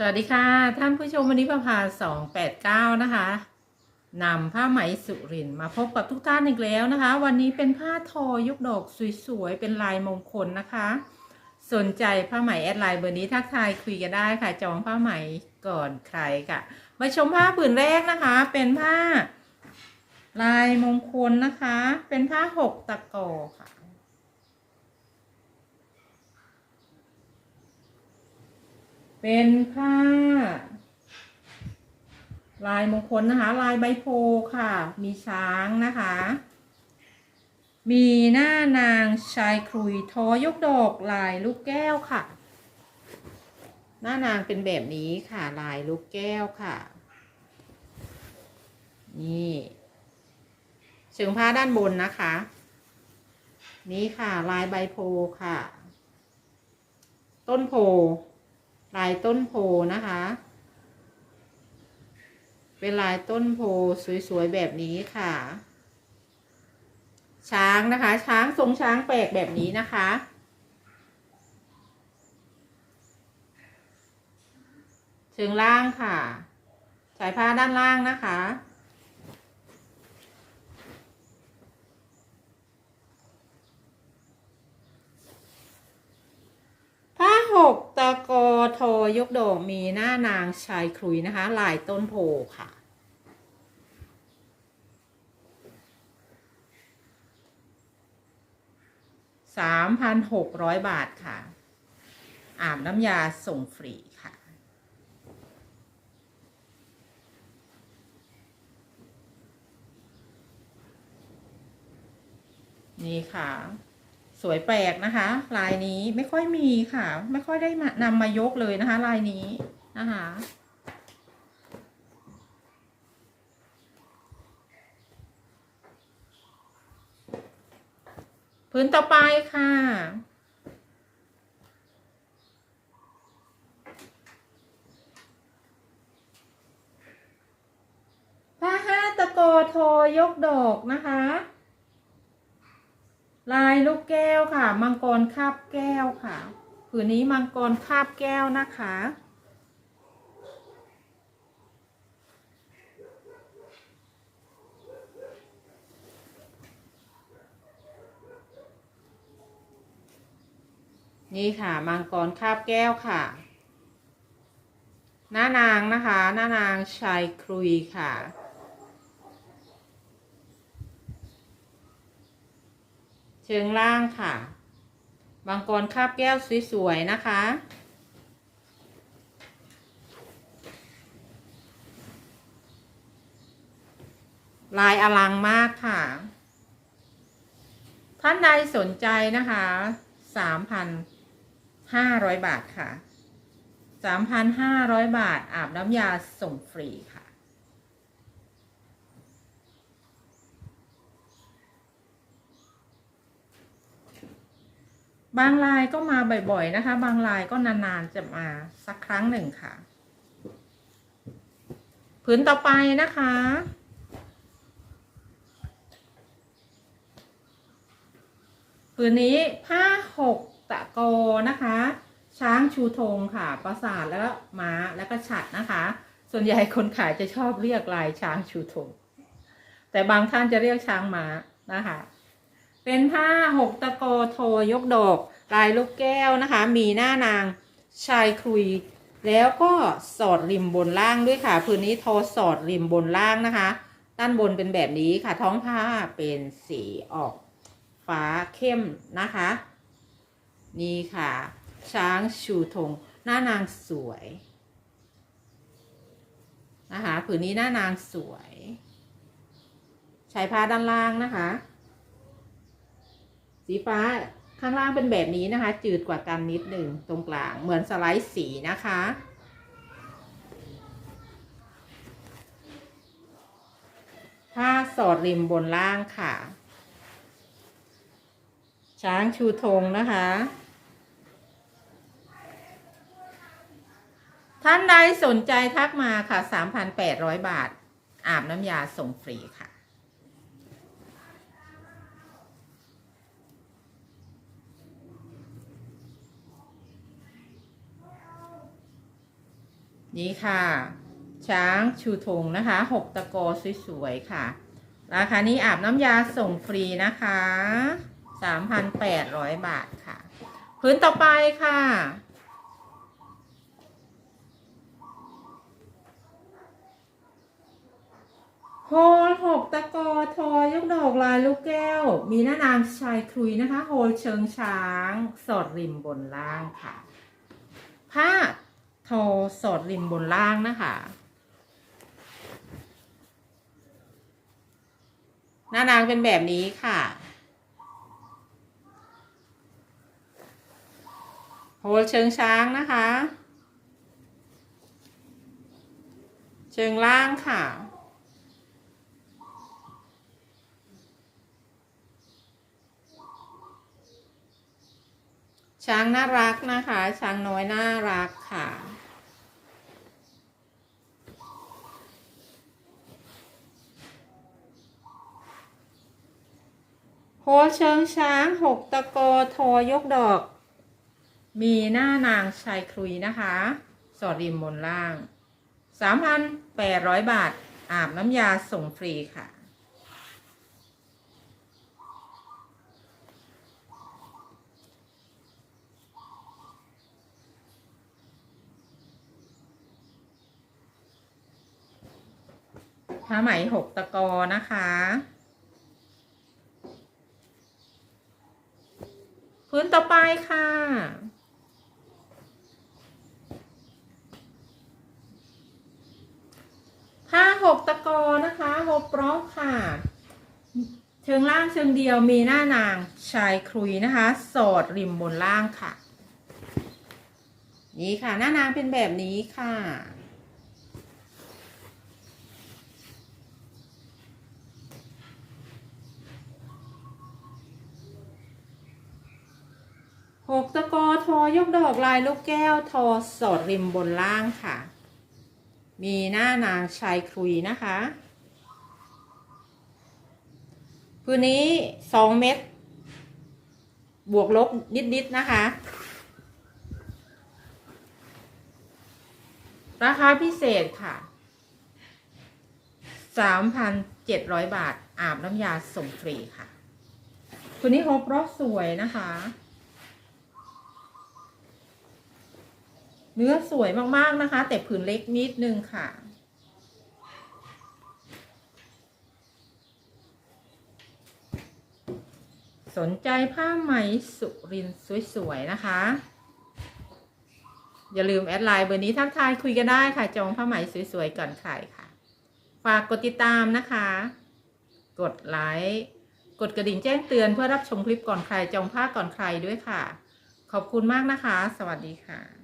สวัสดีค่ะ ท่านผู้ชมวันนี้ประพา289นะคะนำผ้าไหมสุรินมาพบกับทุกท่านอีกแล้วนะคะ วันนี้เป็นผ้าทอยุกดอกสวยๆ เป็นลายมงคลนะคะ สนใจผ้าไหมแอดไลน์เบอร์นี้ทักทายคุยกันได้ค่ะ จองผ้าไหมก่อนใครค่ะ มาชมผ้าผืนแรกนะคะ เป็นผ้า ลายมงคลนะคะ เป็นผ้าหกตะกอค่ะ เป็นผ้า ลายมงคลนะคะ ลายใบโพค่ะ มีช้างนะคะ มีหน้านางชายครุยทอยกดอกลายลูกแก้วค่ะ หน้านางเป็นแบบนี้ค่ะ ลายลูกแก้วค่ะ นี่เชิงผ้าด้านบนนะคะ นี่ค่ะ ลายใบโพค่ะ ต้นโพ ลายต้นโพนะคะ เป็นลายต้นโพสวยๆแบบนี้ค่ะ ช้างนะคะ ช้างทรงช้างแปลกแบบนี้นะคะ เชิงล่างค่ะ สายผ้าด้านล่างนะคะ ผ้าหกตะกอทอ ยกดอกมีหน้านางชายครุยนะคะ ลายต้นโพค่ะ สามพันหกร้อยบาทค่ะ อาบน้ำยาส่งฟรีค่ะ นี่ค่ะ สวยแปลกนะคะ ลายนี้ไม่ค่อยมีค่ะ ไม่ค่อยได้มานำมายกเลยนะคะ ลายนี้นะคะพื้นต่อไปค่ะ ผ้าห้าตะโกโทยกดอกนะคะ ลายลูกแก้วค่ะ มังกรคาบแก้วค่ะ ผืนนี้มังกรคาบแก้วนะคะ นี่ค่ะ มังกรคาบแก้วค่ะ หน้านางนะคะ หน้านางชายครุยค่ะ เชิงล่างค่ะ บางกรคาบแก้วสวยๆนะคะ ลายอลังมากค่ะ ท่านใดสนใจนะคะสามพันห้าร้อยบาทค่ะสามพันห้าร้อยบาทอาบน้ำยาส่งฟรีค่ะ บางลายก็มาบ่อยๆนะคะ บางลายก็นานๆจะมาสักครั้งหนึ่งค่ะ ผืนต่อไปนะคะ ผืนนี้ผ้าหกตะโกนะคะ ช้างชูธงค่ะ ประสาทแล้วก็ม้าแล้วก็ฉัดนะคะ ส่วนใหญ่คนขายจะชอบเรียกลายช้างชูธงแต่บางท่านจะเรียกช้างม้านะคะ เป็นผ้าหกตะโกโทยกดอกลายลูกแก้วนะคะ มีหน้านางชายครุย แล้วก็สอดริมบนล่างด้วยค่ะพื้นนี้ทอสอดริมบนล่างนะคะ ด้านบนเป็นแบบนี้ค่ะ ท้องผ้าเป็นสีออกฟ้าเข้มนะคะ นี่ค่ะ ช้างชูธงหน้านางสวยนะคะผืนนี้หน้านางสวย ใช้ผ้าด้านล่างนะคะ สีฟ้าข้างล่างเป็นแบบนี้นะคะ จืดกว่ากันนิดหนึ่งตรงกลางเหมือนสไลด์สีนะคะ ผ้าสอดริมบนล่างค่ะ ช้างชูธงนะคะ ท่านใดสนใจทักมาค่ะ 3,800 บาท อาบน้ำยาส่งฟรีค่ะ นี่ค่ะ ช้างชูธงนะคะหกตะโกอสวยๆค่ะ ราคานี้อาบน้ำยาส่งฟรีนะคะ3,800บาทค่ะพื้นต่อไปค่ะ โฮลหกตะกอทอยกดอกลายลูกแก้ว มีหน้านางชายครุยนะคะ โฮลเชิงช้าง สอดริมบนล่างค่ะ ผ้า ทอสอดริมบนล่างนะคะหน้านางเป็นแบบนี้ค่ะโฮลเชิงช้างนะคะ เชิงล่างค่ะ ช้างน่ารักนะคะ ช้างน้อยน่ารักค่ะโฮเชิงช้างหกตะโกโทยกดอก มีหน้านางชายครุยนะคะ สอดริมบนล่าง 3,800 บาท อาบน้ำยาส่งฟรีค่ะ ผ้าไหมหกตะกอนะคะ พื้นต่อไปค่ะผ้าหกตะกอนะคะหกปลอกค่ะ เชิงล่างเชิงเดียวมีหน้านางชายครุยนะคะ สอดริมบนล่างค่ะ นี่ค่ะ หน้านางเป็นแบบนี้ค่ะ หกตะกอทอยกดอกลายลูกแก้วทอสอดริมบนล่างค่ะ มีหน้านางชายครุยนะคะพื้นนี้สองเม็ดบวกลบนิดๆนะคะ ราคาพิเศษค่ะ3,700บาทอาบน้ำยาส่งฟรีค่ะ คุณนี้ฮบรอบสวยนะคะ เนื้อสวยมากๆนะคะ แต่ผืนเล็กนิดนึงค่ะ สนใจผ้าไหมสุรินสวยๆนะคะ อย่าลืมแอดไลน์เบอร์นี้ทักทายคุยกันได้ค่ะ จองผ้าไหมสวยๆก่อนใครค่ะ ฝากกดติดตามนะคะ กดไลค์กดกระดิ่งแจ้งเตือนเพื่อรับชมคลิปก่อนใครจองผ้าก่อนใครด้วยค่ะ ขอบคุณมากนะคะ สวัสดีค่ะ